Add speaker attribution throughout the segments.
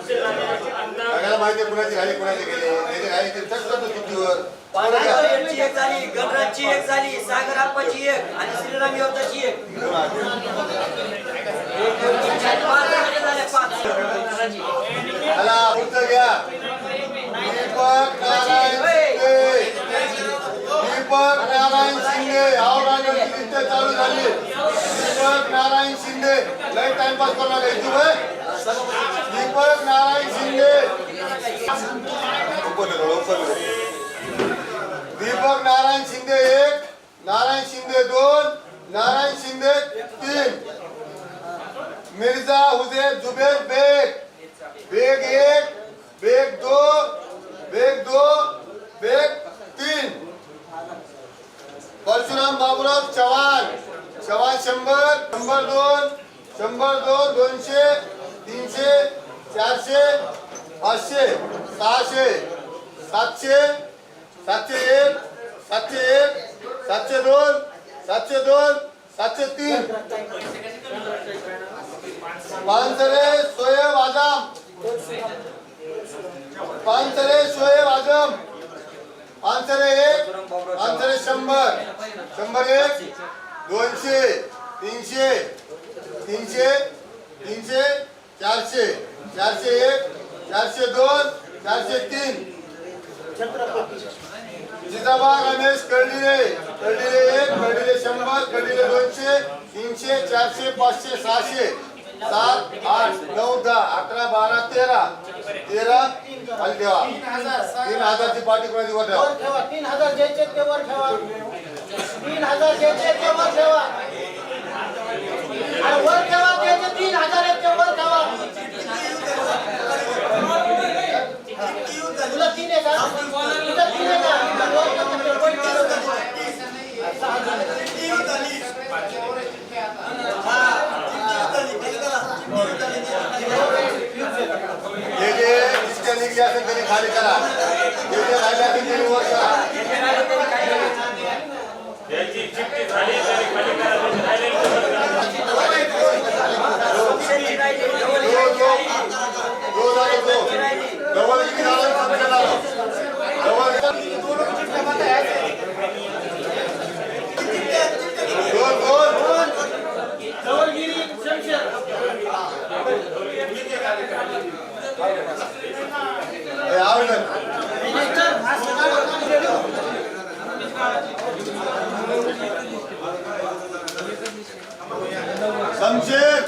Speaker 1: सगळ्याला माहिती आहे कुणाची गाडी कुणाची गेली. त्याची गाडी ते
Speaker 2: एक झाली गणराजची एक झाली एक आणि श्रीराम योद्धाची एक.
Speaker 1: पुढचं घ्या. दीपक नारायण शिंदे. दीपक नारायण शिंदे औरंगाबाद लिस्ट चालू झाली. दीपक नारायण शिंदे. लय टाइमपास करू नका इथे होय. दीपक नारायण शिंदे. दीपक नारायण शिंदे एक नारायण शिंदे दोन नारायण शिंदे तीन. मिर्झा हुसेन जुबेर बेग. बेग एक बेग दो बेग दो बेग तीन. परशुराम बाबूराव चव्हाण. चव्हाण शंभर शंभर दोन शंभर दोन दोनशे तीनशे चारशे पाचशे सहाशे सातशे सातशे एक सातशे एक सातशे दोन सातशे दोन सातशे तीन. पानसरे सोयब आजम पानसरे सोयब आजम पानसरे एक पानसरे शंभर. शंभर एक दोनशे तीनशे तीनशे तीनशे चारशे चारशे एक चारशे दोन चारशे तीन. जिजाबा रमेश कळडिले कळडिले एक कळडिले शंभर कळडिले दोनशे तीनशे चारशे पाचशे सहाशे. सात आठ नऊ दहा अकरा बारा तेरा. तेरा खाली ठेवा तीन हजारची पाठी कोणाची वर ठेवा?
Speaker 3: तीन हजार ज्याचे ते वर ठेवा. तीन हजार ज्याचे ते वर ठेवा. वर ठेवा त्याचे तीन हजार आहेत ते वर ठेवा तुला तीन आहे का तुला तीन आहे का वर ठेवा, ते वर ठेवा.
Speaker 1: जे जे इष्ट निघली असेल त्यांनी खाली करा जे जे राहिले असेल त्यांनी वर करा दो दो दो झाले दो डबल किती झालं पंच झालं डबल दोन दोन
Speaker 3: जवळगिरी शमशेर
Speaker 1: हे आवडलं शमशेर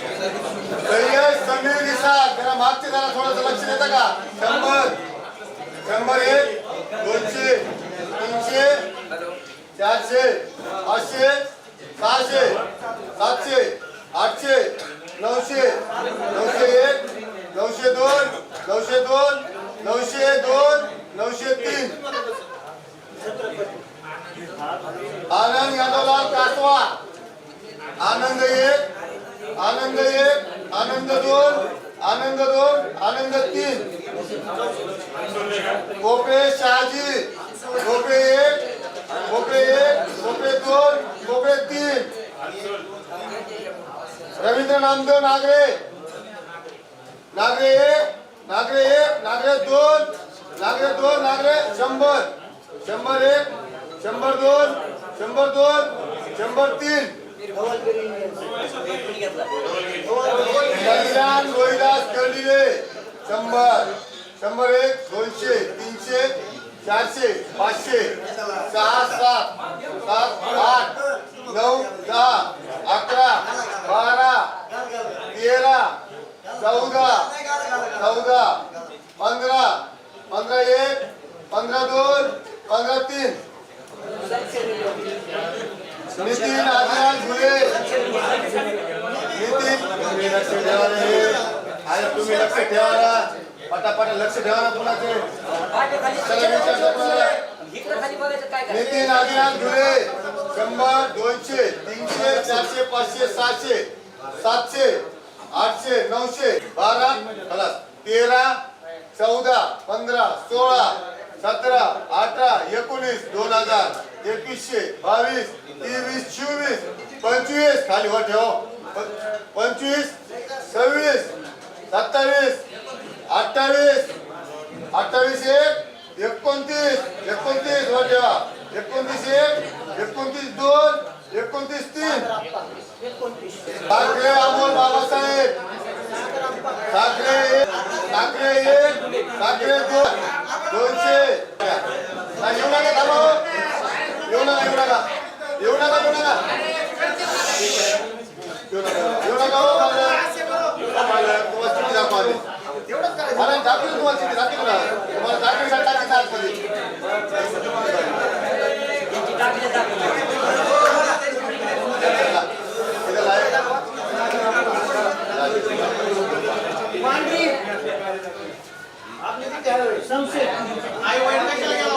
Speaker 1: सय्यद समीर निसार जरा मागचे जरा थोडस लक्ष देता का? शंभर. शंभर एक दोनशे तीनशे चारशे पाचशे सहाशे सातशे आठशे नऊशे नऊशे एक नऊशे दोन नऊशे दोन नऊशे दोन नऊशे तीन. आनंद यादवलाल कासवा. आनंद एक आनंद एक आनंद दोन आनंद दोन आनंद तीन गोपे शहाजी गोपे एक गोपे एक गोपे दोन गोपे तीन. रवींद्र नामदेव नागरे. नागरे एक नागरे एक नागरे दोन नागरे दोन नागरे शंभर. शंभर एक शंभर दोन शंभर दोन शंभर तीन. शंभर. शंभर एक दोनशे तीनशे चारशे पाचशे सहा सात सात आठ नऊ दहा अकरा बारा तेरा चौदा चौदा पंधरा पंधरा एक पंधरा दोन पंधरा तीन. नितीन आदिनाथ झुले नितीन तुम्ही लक्ष ठेवा रे। अरे तुम्ही लक्ष ठेवा ना पटापट लक्ष ठेवा ना कुणाचे। नितीन आदिनाथ झुले शंभर दोनशे तीनशे चारशे पाचशे सहाशे सातशे आठशे नऊशे बारा खलास तेरा चौदा पंधरा सोळा सतरा अठरा एकोणीस दोन हजार एकवीसशे बावीस तेवीस चोवीस पंचवीस. खाली वर ठेव. प- पंचवीस सव्वीस सत्तावीस अठ्ठावीस अठ्ठावीस एक एकोणतीस एकोणतीस वर ठेवा. एकोणतीस एक एकोणतीस दोन एकोणतीस तीन. ठाकरे अमोल बाबासाहेब. ठाकरे एक ठाकरे एक ठाकरे दोन दोनशे. येऊ नका थांबा येऊ नका येऊ नका येऊ नका येऊ नका येऊ नका हो तुम्हाला दाखवा आधी. मला दाखवली तुम्हाला चिठ्ठी दाखवली ना तुम्हाला आतमध्ये
Speaker 3: आई कशाला गेला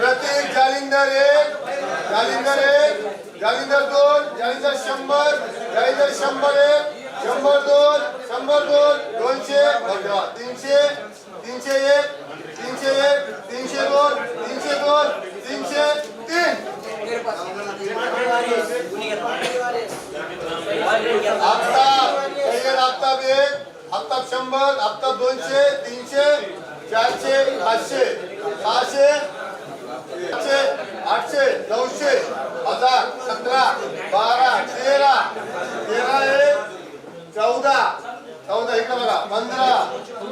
Speaker 1: प्रतीक जालिंदर एक जालिंदर एक जालिंदर दोन जालिंदर शंभर जालिंदर शंभर एक शंभर दोन शंभर दोन दोनशे धन्यवाद तीनशे तीनशे एक तीनशे एक तीनशे दोन तीनशे दोन तीनशे तीन आफ्ताब सय्यद आफ्ताब एक आफ्ताब शंभर आफ्ताब दोनशे तीनशे चारशे पाचशे सहाशे आठशे नऊशे हजार सतरा बारा तेरा तेरा एक चौदा चौदा इकडे बघा पंधरा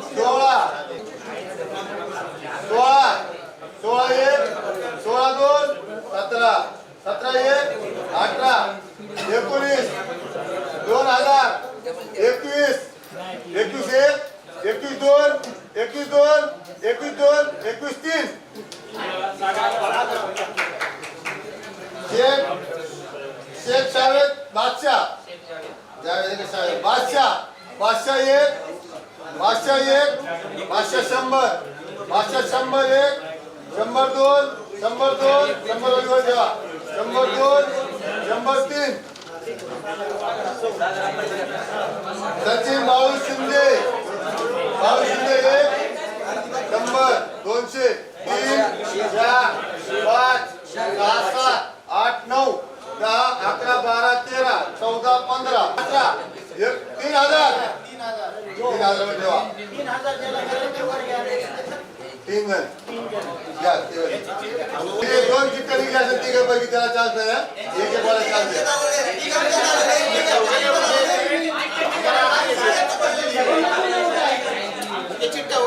Speaker 1: सोळा सोळा एक सोळा दोन सतरा सतरा एक अठरा एकोणीस दोन हजार एकवीस एकवीस एक एकवीस दोन एकवीस दोन एकवीस दोन एकवीस तीन शेख शेख शावेद बादशाह जावेद साहेब बादशाह बादशाह एक बादशाह एक बादशाह शंभर बादशाह शंभर एक शंभर दोन शंभर दोन शंभर दोन ठेवा शंभर दोन शंभर तीन. सचिन भाऊ शिंदे भाऊ शिंदे एक शंभर दोनशे तीन चार पाच सहा सात आठ नऊ दहा अकरा बारा तेरा चौदा पंधरा अठरा तीन हजार. तीन हजार. ठेवा.
Speaker 3: तीन गेलं
Speaker 1: जण. दोन चिठ्ठ्या निघल्या असतील तिघांपैकी त्याला चान्स नाही हा? एक एक वाला चान्स आहे
Speaker 3: चिठ्ठ्या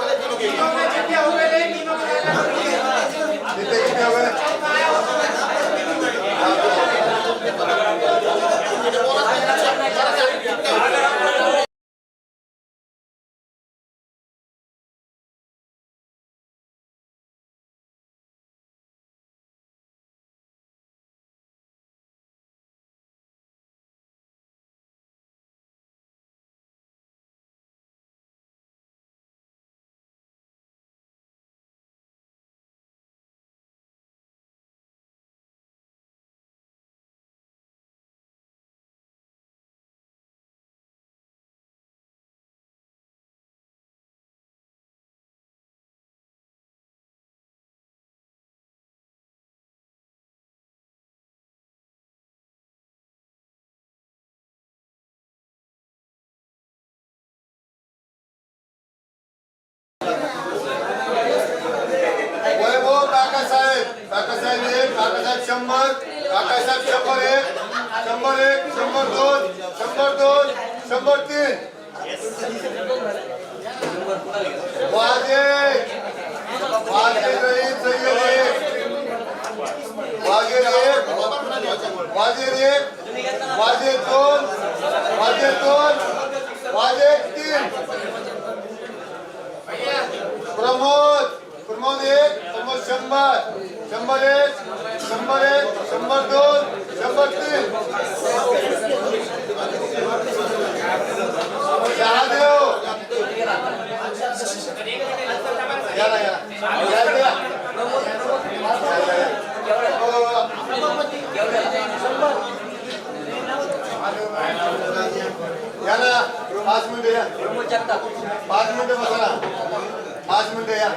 Speaker 1: शंभर काकासाहेब शंभर एक शंभर एक शंभर दोन शंभर दोन शंभर तीन. वाजे वाजे पाच मिनिटं या
Speaker 2: प्रमोद जगताप
Speaker 1: पाच मिनिटं बसा ना पाच मिनिटं या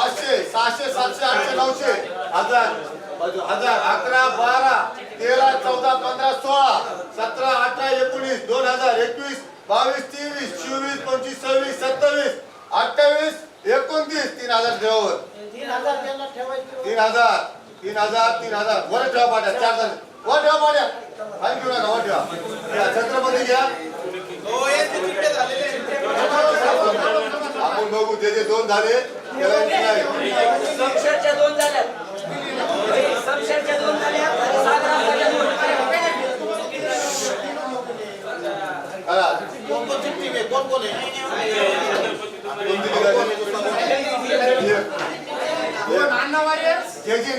Speaker 1: पाचशे सहाशे सातशे आठशे नऊशे. हजार हजार अकरा बारा तेरा चौदा पंधरा सोळा सतरा अठरा एकोणीस दोन हजार एकवीस बावीस तेवीस चोवीस पंचवीस सव्वीस सत्तावीस अठ्ठावीस एकोणतीस तीन हजार ठेवावर
Speaker 3: तीन हजार
Speaker 1: तीन हजार तीन हजार तीन हजार. वर ठेवा पाट्या चार झाले वर ठेवा पाट्या. घेऊ नका वर ठेवा. छत्रपती घ्या. त्याचे दोन झाले.
Speaker 2: समशेरच्या दोन झाल्या समशेरच्या दोन झाल्या.
Speaker 3: कोण कोण चिठ्ठी घे कोण कोण आहे?
Speaker 1: एक. एक. ज्याची